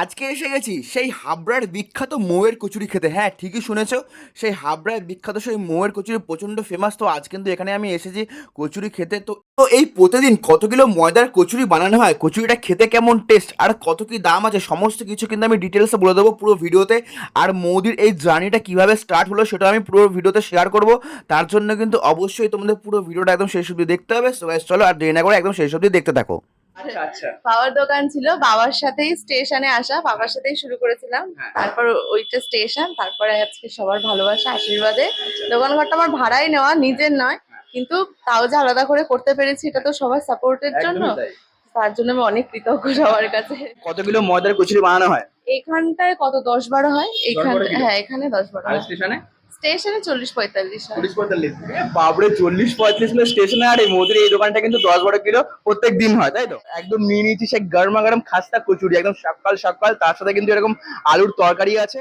আজকে এসে গেছি। সেই হাবড়ার বিখ্যাত মৌয়ের কচুরি খেতে। হ্যাঁ ঠিকই শুনেছো। সেই হাবড়ার বিখ্যাত সেই মৌয়ের কচুরি প্রচণ্ড ফেমাস তো আজ কিন্তু এখানে আমি এসেছি কচুরি খেতে। তো তো এই প্রতিদিন কত কিলো ময়দার কচুরি বানানো হয়? কচুরিটা খেতে কেমন টেস্ট আর কত কি দাম আছে? সমস্ত কিছু কিন্তু আমি ডিটেলসে বলে দেবো পুরো ভিডিওতে। আর মৌদির এই জার্নিটা কীভাবে স্টার্ট হলো সেটা আমি পুরো ভিডিওতে শেয়ার করব। তার জন্য কিন্তু অবশ্যই তোমাদের পুরো ভিডিওটা একদম শেষ অবধি দেখতে হবে। চলো আর দেরি না করে একদম শেষ অবধি দেখতে থাকো। আচ্ছা আচ্ছা। পাওয়ার দোকান ছিল বাবার সাথেই স্টেশনে আসা বাবার সাথেই শুরু করেছিলাম। হ্যাঁ। তারপর ওইটা স্টেশন তারপরে আজকে সবার ভালোবাসা আশীর্বাদে। দোকান ঘরটা আমার ভাড়াই নেওয়া নিজের নয় কিন্তু তাও যে আলাদা করে করতে পেরেছি এটা তো সবার সাপোর্টের জন্য। তার জন্য আমি অনেক কৃতজ্ঞ সবার কাছে। কত কিলো ময়দার কচুরি বানানো হয়? এখানটায় কত দশ বারো হয়? এখান হ্যাঁ এখানে দশ বারো স্টেশনে? স্টেশনে চল্লিশ পঁয়তাল্লিশ চল্লিশ পঁয়তাল্লিশ। বাবরে, চল্লিশ পঁয়ত্রিশ কিলো স্টেশনে আর এই মোদির এই দোকানটা কিন্তু দশ বারো কিলো প্রত্যেক দিন হয়, তাই তো? একদম নিয়ে নিয়েছি সে গরমা গরম খাস্তা কচুরি, একদম সকাল সকাল, তার সাথে কিন্তু এরকম আলুর তরকারি আছে।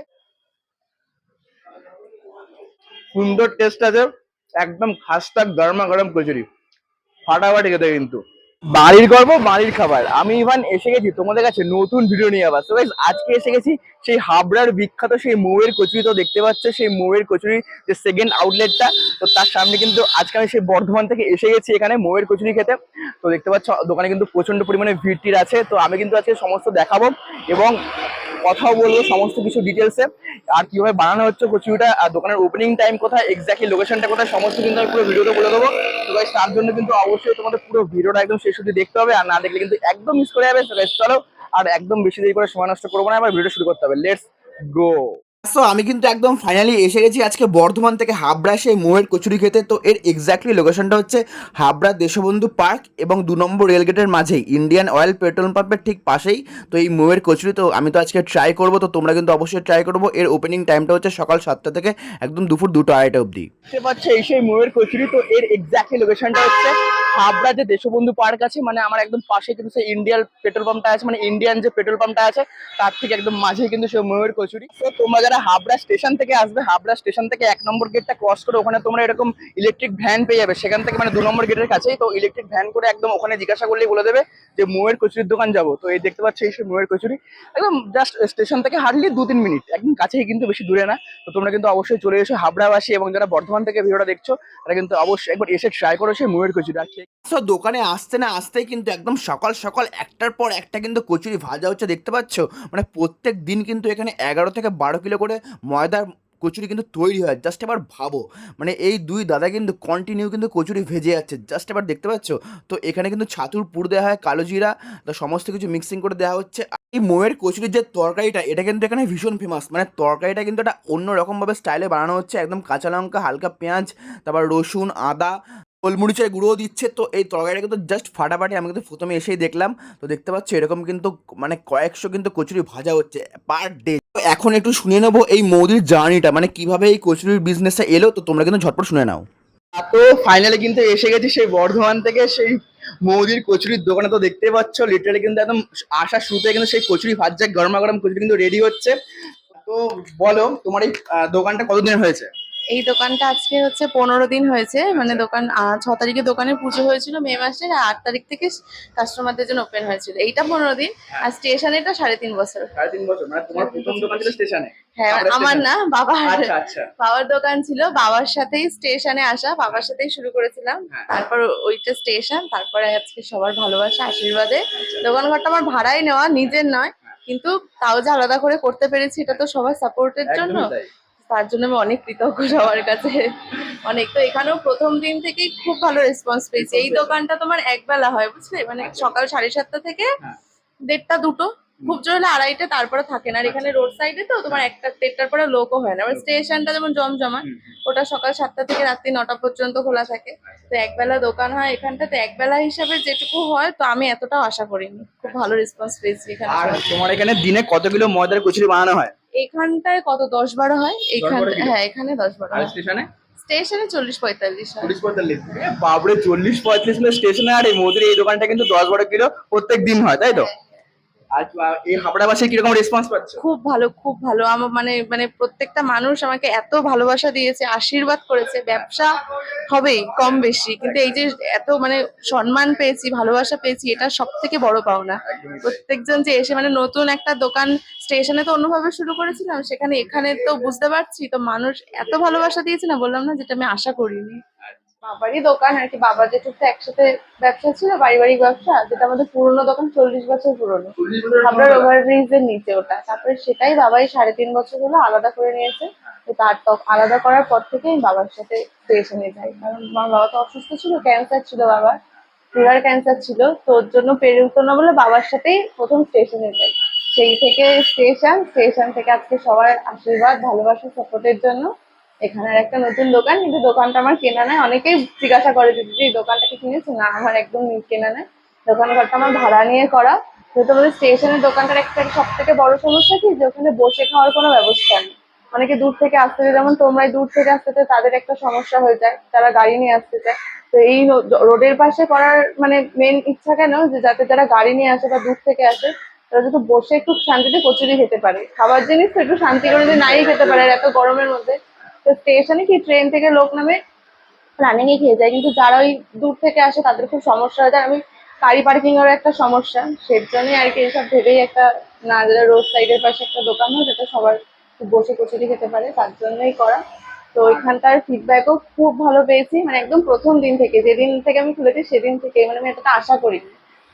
সুন্দর টেস্ট আছে, একদম খাস্তা গরমা গরম কচুরি। ফাটাফাটি খেতে কিন্তু। বাড়ির গর্ব বাড়ির খাবার। আমি ইভান এসে গেছি তোমাদের কাছে নতুন ভিডিও নিয়ে আবার। Guys, আজকে এসে গেছি সেই হাবড়ার বিখ্যাত সেই মৌয়ের কচুরি। তো দেখতে পাচ্ছ সেই মৌয়ের কচুরি যে সেকেন্ড আউটলেটটা তো তার সামনে কিন্তু আজকে আমি সেই বর্ধমান থেকে এসে গেছি এখানে মৌয়ের কচুরি খেতে। তো দেখতে পাচ্ছ দোকানে কিন্তু প্রচণ্ড পরিমাণে ভিড় টির আছে। তো আমি কিন্তু আজকে সমস্ত দেখাবো এবং কথাও বলব, সমস্ত কিছু ডিটেলসে আর কীভাবে বানানো হচ্ছে, কচুরিটা, আর দোকানের ওপেনিং টাইম কোথায় এক্স্যাক্টলি লোকেশনটা কোথায়, সমস্ত কিন্তু আমি পুরো ভিডিওতে বলে দেবো। তো গাইস তার জন্য কিন্তু অবশ্যই তোমাদের পুরো ভিডিওটা একদম শেষ অবধি দেখতে হবে, আর না দেখলে কিন্তু একদম মিস করে যাবে। তো গাইস চলো, আর একদম বেশি দেরি করে সময় নষ্ট করব না, এবার ভিডিও শুরু করতে হবে। লেটস গো সো আমি কিন্তু একদম ফাইনালি এসে গেছি আজকে বর্ধমান থেকে হাবড়া সেই মোয়ের কচুরি খেতে। তো এর এক্স্যাক্টলি লোকেশনটা হচ্ছে হাবড়া দেশবন্ধু পার্ক এবং দু নম্বর রেলগেটের মাঝেই। ইন্ডিয়ান অয়েল পেট্রোল পাম্পের ঠিক পাশেই। তো এই মোয়ের কচুরি তো আমি তো আজকে ট্রাই করব, তো তোমরা কিন্তু অবশ্যই ট্রাই করব। এর ওপেনিং টাইমটা হচ্ছে সকাল সাতটা থেকে একদম দুপুর দুটো আড়াইটা অবধি। দেখতে পাচ্ছে এই সেই ময়ূর কচুরি, তো এর এক্স্যাক্টলি লোকেশনটা হচ্ছে হাবড়া যে দেশবন্ধু পার্ক আছে মানে আমার একদম পাশে কিন্তু সেই ইন্ডিয়ান পেট্রোল পাম্পটা আছে মানে ইন্ডিয়ান যে পেট্রোল পাম্পটা আছে, তার থেকে একদম মাঝে কিন্তু সেই ময়ূর কচুরি। তো তোমরা হাবড়া স্টেশন থেকে আসবে। হাবড়া স্টেশন থেকে এক নম্বর গেটটা ক্রস করে ওখানে তোমরা এরকম ইলেকট্রিক ভ্যান পেয়ে যাবে। সেখান থেকে মানে দু নম্বর গেটের কাছেই তো ইলেকট্রিক ভ্যান করে একদম ওখানে জিজ্ঞাসা করলেই বলে দেবে যে ময়ূর কচুরির দোকান যাব। তো এই দেখতে পাচ্ছ এই ময়ূর কচুরি। একদম জাস্ট স্টেশন থেকে হার্ডলি দু তিন মিনিট একদম কাছেই কিন্তু বেশি দূরে না। তো তোমরা কিন্তু অবশ্যই চলে এসো হাবড়াবাসী এবং যারা বর্ধমান থেকে ভিডিওটা দেখছ, তারা কিন্তু অবশ্যই একবার এসে ট্রাই করো সেই ময়ূর কচুরি আর দোকানে আসতে না আসতেই কিন্তু একদম সকাল সকাল একটার পর একটা কিন্তু কচুরি ভাজা হচ্ছে। দেখতে পাচ্ছ? মানে প্রত্যেক দিন কিন্তু এখানে এগারো থেকে বারো কিলো করে ময়দার কচুরি কিন্তু তৈরি হয়। জাস্ট এবার ভাবো মানে এই দুই দাদা কিন্তু কন্টিনিউ কিন্তু কচুরি ভেজে যাচ্ছে। জাস্ট এবার দেখতে পাচ্ছ? তো এখানে কিন্তু ছাতুর পুর দেওয়া হয়, কালো জিরা, তো সমস্ত কিছু মিক্সিং করে দেওয়া হচ্ছে। এই মোয়ের কচুরির যে তরকারিটা, এটা কিন্তু এখানে ভীষণ ফেমাস মানে তরকারিটা কিন্তু একটা অন্য রকমভাবে স্টাইলে বানানো হচ্ছে। একদম কাঁচা লঙ্কা, হালকা পেঁয়াজ, তারপর রসুন, আদা, গোলমরিচের গুঁড়োও দিচ্ছে। তো এই তরকারিটা কিন্তু জাস্ট ফাটাফাটি আমি কিন্তু প্রথমে এসেই দেখলাম। তো দেখতে পাচ্ছি এরকম কিন্তু মানে কয়েকশো কিন্তু কচুরি ভাজা হচ্ছে পার ডে এখন একটু শুনে নেব এই মৌদির জার্নিটা মানে কীভাবে এই কচুরির বিজনেসটা এলো, তো তোমরা কিন্তু ঝটপট শুনে নাও। তো ফাইনালি কিন্তু এসে গেছি সেই বর্ধমান থেকে সেই মৌদির কচুরির দোকানে, তো দেখতে পাচ্ছ লিটারে কিন্তু একদম আসার শুরুতে কিন্তু সেই কচুরি ভাজ্জা গরমা গরম কচুরি কিন্তু রেডি হচ্ছে। তো বলো, তোমার এই দোকানটা কতদিন হয়েছে? এই দোকানটা আজকে হচ্ছে পনেরো দিন হয়েছে। মানে দোকান আহ, ছ তারিখে দোকানে পুজো হয়েছিল মে মাসের আট তারিখ থেকে কাস্টমারদের জন্য ওপেন হয়েছিল। এইটা পনেরো দিন আর স্টেশনেটা সাড়ে তিন বছর। সাড়ে তিন বছর মানে তোমার প্রথম দোকান ছিল স্টেশনে? হ্যাঁ আমার না বাবার আচ্ছা আচ্ছা। বাবার দোকান ছিল বাবার সাথেই স্টেশনে আসা বাবার সাথেই শুরু করেছিলাম। হ্যাঁ। তারপর ওইটা স্টেশন তারপরে আজকে সবার ভালোবাসা আশীর্বাদে। দোকান ঘরটা আমার ভাড়াই নেওয়া নিজের নয়। কিন্তু তাও যে আলাদা করে করতে পেরেছি এটা তো সবার সাপোর্টের জন্য। তার জন্য আমি অনেক কৃতজ্ঞ সবার কাছে। অনেক। তো এখানেও প্রথম দিন থেকেই খুব ভালো রেসপন্স পেয়েছি। এই দোকানটা তোমার একবেলা হয় বুঝলে? মানে সকাল সাড়ে সাতটা থেকে হ্যাঁ। দেড়টা দুটো। খুব জোর হলে আড়াইটা তারপরে থাকে না। আর এখানে রোড সাইডে তো তোমার একটা দেড়টার পরে লোকও হয় না। স্টেশনটা যেমন জমজমা ওটা সকাল সাতটা থেকে রাত্রি নটা পর্যন্ত খোলা থাকে। তো একবেলা দোকান হয় এখানটা তো একবেলা হিসাবে যেটুকু হয় তো আমি এতটাও আশা করিনি। খুব ভালো রেসপন্স পেয়েছি এখানে। আর তোমার এখানে দিনে কত কিলো ময়দার কচুরি বানানো হয়? এখানটায় কত? দশ বারো হয়? এখানে হ্যাঁ এখানে দশ বারো আর হয়। স্টেশনে? স্টেশনে চল্লিশ পঁয়তাল্লিশ হয়। চল্লিশ পঁয়তাল্লিশ। বাবরে চল্লিশ পঁয়ত্রিশ স্টেশনে আর এই মোদির এই দোকানটা কিন্তু দশ বারো কিলো প্রত্যেক দিন হয় তাই তো? আর এই হাবড়া বাসে কীরকম রেসপন্স পাচ্ছ? খুব ভালো খুব ভালো। আমার মানে মানে প্রত্যেকটা মানুষ আমাকে এত ভালোবাসা দিয়েছে আশীর্বাদ করেছে। ব্যবসা হবেই কম বেশি। কিন্তু এই যে এত মানে সম্মান পেয়েছি ভালোবাসা পেয়েছি এটা সব থেকে বড় পাওনা। প্রত্যেকজন যে এসে মানে নতুন একটা দোকান স্টেশনে তো অন্যভাবে শুরু করেছিলাম সেখানে এখানে তো বুঝতে পারছি। তো মানুষ এত ভালোবাসা দিয়েছে না বললাম না যেটা আমি আশা করিনি। বাবারই দোকান আর কি বাবা যেটুকু একসাথে ব্যবসা ছিল বাড়ি বাড়ি ব্যবসা যেটা আমাদের পুরনো দোকান চল্লিশ বছর পুরনো। হাবড়ার ওভারব্রিজের নিচে ওটা। তারপরে সেটাই বাবাই সাড়ে তিন বছর হলো আলাদা করে নিয়েছে। তো তার তো আলাদা করার পর থেকে আমি বাবার সাথে স্টেশনে যাই। কারণ আমার বাবা তো অসুস্থ ছিল ক্যান্সার ছিল বাবার। লিভার ক্যান্সার ছিল তো ওর জন্য পেরে উঠতো না বলে বাবার সাথেই প্রথম স্টেশনে যাই। সেই থেকে স্টেশন স্টেশন থেকে আজকে সবার আশীর্বাদ ভালোবাসা সাপোর্টের জন্য। এখানে একটা নতুন দোকান, কিন্তু দোকানটা আমার কেনা নয় অনেকেই জিজ্ঞাসা করে যে, দিদি, এই দোকানটা কি না, আমার একদম কেনা নয় দোকান ঘরটা আমার ভাড়া নিয়ে করা। যেহেতু আমাদের স্টেশনের দোকানটার একটা সব থেকে বড় সমস্যা কি, যে ওখানে বসে খাওয়ার কোনো ব্যবস্থা নেই। অনেকে দূর থেকে আসতে যেমন তোমরাই দূর থেকে আসতে চায় তাদের একটা সমস্যা হয়ে যায়, তারা গাড়ি নিয়ে আসতে চায়। তো এই রোডের পাশে করার মানে মেন ইচ্ছা কেন? যে যাতে যারা গাড়ি নিয়ে আসে বা দূর থেকে আসে, তারা যাতে বসে একটু শান্তিতে কচুরি খেতে পারে। খাবার জিনিস তো একটু শান্তি করে যদি নাই খেতে পারে এত গরমের মধ্যে। তো স্টেশনে কি ট্রেন থেকে লোক নামে? রানিং এ খেয়ে যায়, কিন্তু যারা ওই দূর থেকে আসে, তাদের খুব সমস্যা হয়ে। আমি গাড়ি পার্কিং এর একটা সমস্যা। সেই জন্যই আর কি এইসব ভেবেই একটা না রোড সাইডের পাশে একটা দোকান হয় যাতে সবার বসে কচুরি খেতে পারে, তার জন্যই করা। তো ওইখানটার ফিডব্যাকও খুব ভালো পেয়েছি। মানে একদম প্রথম দিন থেকে, যেদিন থেকে আমি খুলেছি, সেদিন থেকে মানে আমি এতটা আশা করিনি।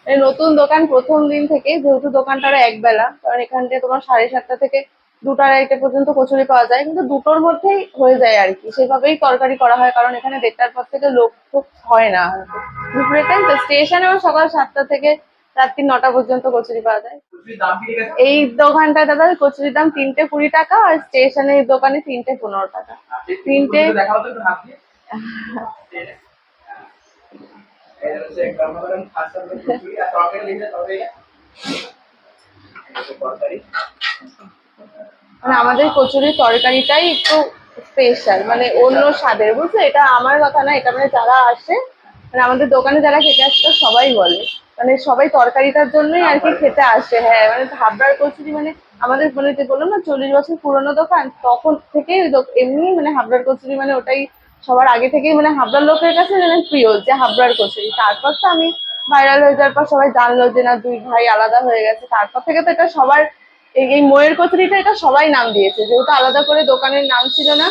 মানে নতুন দোকান প্রথম দিন থেকে, যেহেতু দোকানটার একবেলা, কারণ এখান থেকে তোমার সাড়ে সাতটা থেকে দুটো আড়াইটে পর্যন্ত কচুরি পাওয়া যায় কিন্তু দুটোর মধ্যেই হয়ে যায় আর কি। সেভাবেই তরকারি করা হয় কারণ এখানে দেড়টার পর থেকে লোক খুব হয় না। দুপুরের টাইম তো স্টেশনেও সকাল সাতটা থেকে রাত্রি নটা পর্যন্ত কচুরি পাওয়া যায়। এই দোকানটায় দাদা কচুরির দাম তিনটে কুড়ি টাকা আর স্টেশনের দোকানে তিনটে পনেরো টাকা। তিনটে তো দিলে তবে তরকারি। মানে আমাদের কচুরির তরকারিটাই একটু স্পেশাল মানে অন্য স্বাদের বুঝছ এটা আমার কথা না, এটা মানে যারা আসে মানে আমাদের দোকানে যারা খেতে আসে, তারা সবাই বলে। মানে সবাই তরকারিটার জন্যই আর কি খেতে আসে হ্যাঁ মানে হাবড়ার কচুরি মানে আমাদের মানে যে বললাম না, চল্লিশ বছর পুরনো দোকান, তখন থেকেই এমনি মানে হাবড়ার কচুরি মানে ওটাই সবার আগে থেকেই মানে হাবড়ার লোকের কাছে মানে প্রিয় যে হাবড়ার কচুরি। তারপর তো আমি ভাইরাল হয়ে যাওয়ার পর সবাই জানলো যে না, দুই ভাই আলাদা হয়ে গেছে। তারপর থেকে তো এটা সবার এই ময়ের কচুরিটা এটা সবাই নাম দিয়েছে। যেহেতু আলাদা করে দোকানের নাম ছিল না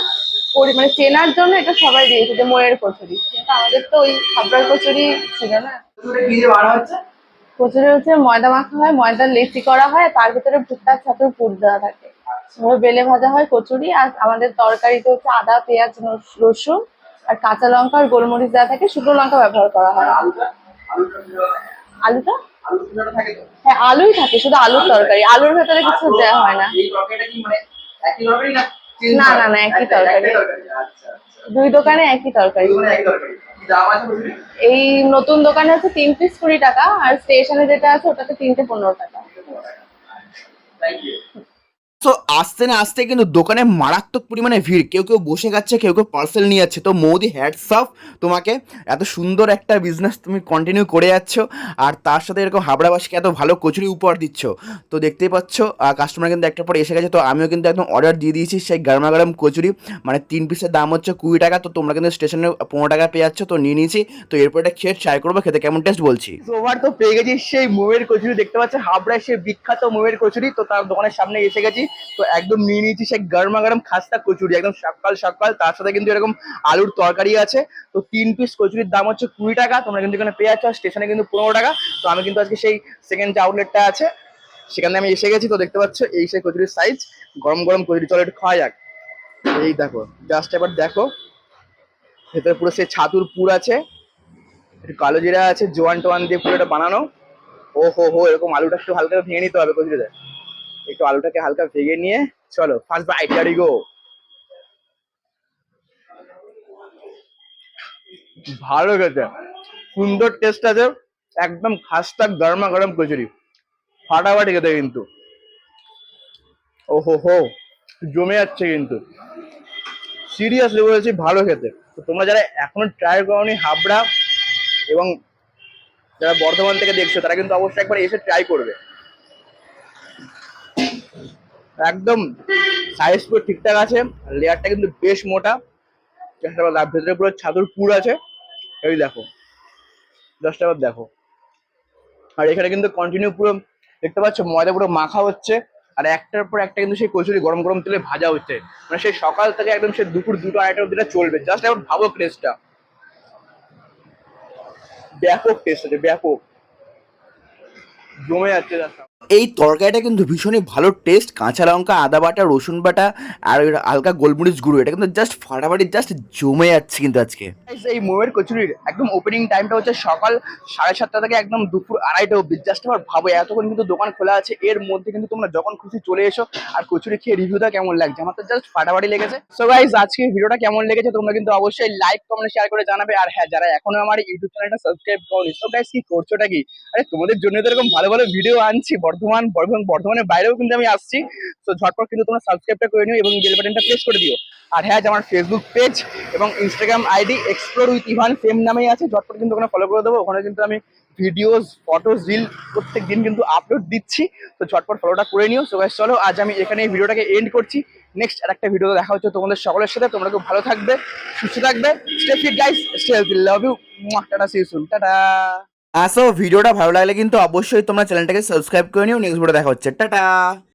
মানে চেনার জন্য এটা সবাই দিয়েছে যে ময়ের কচুরি। কিন্তু আমাদের তো ওই হাবড়ার কচুরি ছিল না। কচুরি হচ্ছে ময়দা মাখা হয় ময়দা লেচি করা হয় তার ভিতরে ভুট্টার ছাতুর পুর দেওয়া থাকে। বেলে ভাজা হয় কচুরি আর আমাদের তরকারিতে হচ্ছে আদা পেঁয়াজ রসুন আর কাঁচা লঙ্কা আর গোলমরিচ দেওয়া থাকে। শুকনো লঙ্কা ব্যবহার করা হয়? আলুটা? হ্যাঁ আলুই থাকে শুধু আলুর তরকারি। আলুর ভেতরে কিছু দেওয়া হয় না। মানে একই তরকারি না না, না, না, একই তরকারি। একটাই তরকারি। আচ্ছা আচ্ছা। দুই দোকানে একই তরকারি। একই এই নতুন দোকানে আছে তিন পিস কুড়ি টাকা আর স্টেশনে যেটা আছে ওটাতে তিনটে পনেরো টাকা। থ্যাংক ইউ তো আসতে না আসতে কিন্তু দোকানে মারাত্মক পরিমাণে ভিড়। কেউ কেউ বসে যাচ্ছে কেউ কেউ পার্সেল নিয়ে যাচ্ছে। তো মৌদি হ্যাটস অফ তোমাকে এত সুন্দর একটা বিজনেস তুমি কন্টিনিউ করে যাচ্ছ। আর তার সাথে এরকম হাবড়াবাসীকে এত ভালো কচুরি উপহার দিচ্ছ। তো দেখতেই পাচ্ছ আর কাস্টমার কিন্তু একটা পর এসে গেছে। তো আমিও কিন্তু একদম অর্ডার দিয়ে দিয়েছি সেই গরমা গরম কচুরি। মানে তিন পিসের দাম হচ্ছে কুড়ি টাকা। তো তোমরা কিন্তু স্টেশনে পনেরো টাকা পেয়ে যাচ্ছ। তো নিয়ে নিয়েছি। তো এরপর এটা খেয়ে ট্রাই করব, খেতে কেমন টেস্ট বলছি? ওভার তো পেয়ে গেছি সেই মোয়ের কচুরি। দেখতে পাচ্ছ হাবড়ায় সেই বিখ্যাত মোয়ের কচুরি। তো তার দোকানের সামনে এসে গেছি। তো একদম নিয়ে নিয়েছি সেই গরমা গরম খাস্তা কচুরি, একদম সকাল সকাল তার সাথে কিন্তু এরকম আলুর তরকারি আছে। তো তিন পিস কচুরির দাম হচ্ছে কুড়ি টাকা, তোমরা কিন্তু এখানে পেয়ে যাচ্ছ। স্টেশনে কিন্তু পনেরো টাকা। তো আমি কিন্তু আজকে সেই সেকেন্ড যে আউটলেটটা আছে, সেখানে আমি এসে গেছি। তো দেখতে পাচ্ছ, এই সেই কচুরির সাইজ গরম গরম কচুরি, চলো একটু খাওয়া যাক। এই দেখো জাস্ট এবার দেখো। ভেতরে পুরো সেই ছাতুর পুর আছে। একটু কালো জিরা আছে, জোয়ান টোয়ান দিয়ে পুরো এটা বানানো। ও হো হো এরকম আলুটা একটু হালকা ভেঙে নিতে হবে কচুরিতে। একটু আলুটাকে হালকা ভেঙে নিয়ে, চলো ফার্স্ট বাইট ইয়ারি গো ভালো খেতে। সুন্দর টেস্ট আছে, একদম খাস্তা গরমা গরম কচুরি। ফাটাফাটি খেতে কিন্তু। ও হো হো জমে যাচ্ছে কিন্তু। সিরিয়াসলি বলেছি, ভালো খেতে। তো তোমরা যারা এখনও ট্রাই করনি হাবড়া এবং যারা বর্ধমান থেকে দেখছ, তারা কিন্তু অবশ্যই একবার এসে ট্রাই করবে। একদম সাইজ পুরো ঠিকঠাক আছে লেয়ারটা কিন্তু বেশ মোটা। ভেতরে পুরো ছাতুর পুর আছে। এই দেখো জাস্ট আবার দেখো। আর এখানে কিন্তু কন্টিনিউ পুরো দেখতে পাচ্ছ, ময়দা পুরো মাখা হচ্ছে। আর একটার পর একটা কিন্তু সেই কচুরি গরম গরম তেলে ভাজা হচ্ছে। মানে সেই সকাল থেকে একদম সেই দুপুর দুটো আড়াইটা অব্দি এটা চলবে। জাস্ট একবার ভাবো টেস্টটা ব্যাপক টেস্ট আছে ব্যাপক। জমে যাচ্ছে just। এই তরকারিটা কিন্তু ভীষণই ভালো টেস্ট কাঁচা লঙ্কা, আদা বাটা, রসুন বাটা, আর হালকা গোলমরিচ গুঁড়ো। এটা কিন্তু জাস্ট ফাটাফাটি জাস্ট জমে যাচ্ছে কিন্তু আজকে। এই মোয়ের কচুরির একদম ওপেনিং টাইমটা হচ্ছে সকাল সাড়ে সাতটা থেকে একদম দুপুর আড়াইটা অব্দি জাস্ট আবার ভাবো, এতক্ষণ কিন্তু দোকান খোলা আছে, এর মধ্যে কিন্তু তোমরা যখন খুশি চলে এসো আর কচুরি খেয়ে রিভিউটা কেমন লাগছে। আমার তো জাস্ট ফাটাফাটি লেগেছে। সো গাইজ আজকে ভিডিওটা কেমন লেগেছে তোমরা কিন্তু অবশ্যই লাইক কমেন্ট শেয়ার করে জানাবে। আর হ্যাঁ যারা এখনও আমার ইউটিউব চ্যানেলটা সাবস্ক্রাইব করনি সো গাইজ কি করছোটা কি? আরে তোমাদের জন্য তো এরকম ভালো ভালো ভিডিও আনছি বর্ধমান বর্ধমান বর্ধমানের বাইরেও কিন্তু আমি আসছি। তো ঝটপট কিন্তু তোমরা সাবস্ক্রাইবটা করে নিও এবং বেল বাটনটা প্রেস করে দিও। আর হ্যাঁ আমার ফেসবুক পেজ এবং Instagram ID explore with Evan same নামেই আছে। ঝটপট কিন্তু ওখানে ফলো করে দেবো। ওখানে কিন্তু আমি ভিডিওস ফটোস রিল প্রত্যেক দিন কিন্তু আপলোড দিচ্ছি। তো ঝটপট ফলোটা করে নিও। সো guys, চলো আজ আমি এখানে এই ভিডিওটাকে এন্ড করছি। নেক্সট আর একটা ভিডিও দেখা হচ্ছে তোমাদের সকলের সাথে। তোমরা খুব ভালো থাকবে সুস্থ থাকবে। Stay fit guys stay healthy love you tata see soon tata আসো ভিডিওটা ভালো লাগলে কিন্তু অবশ্যই তোমরা চ্যানেলটাকে সাবস্ক্রাইব করে নিও। নেক্সট ভিডিও দেখা হচ্ছে। টাটা!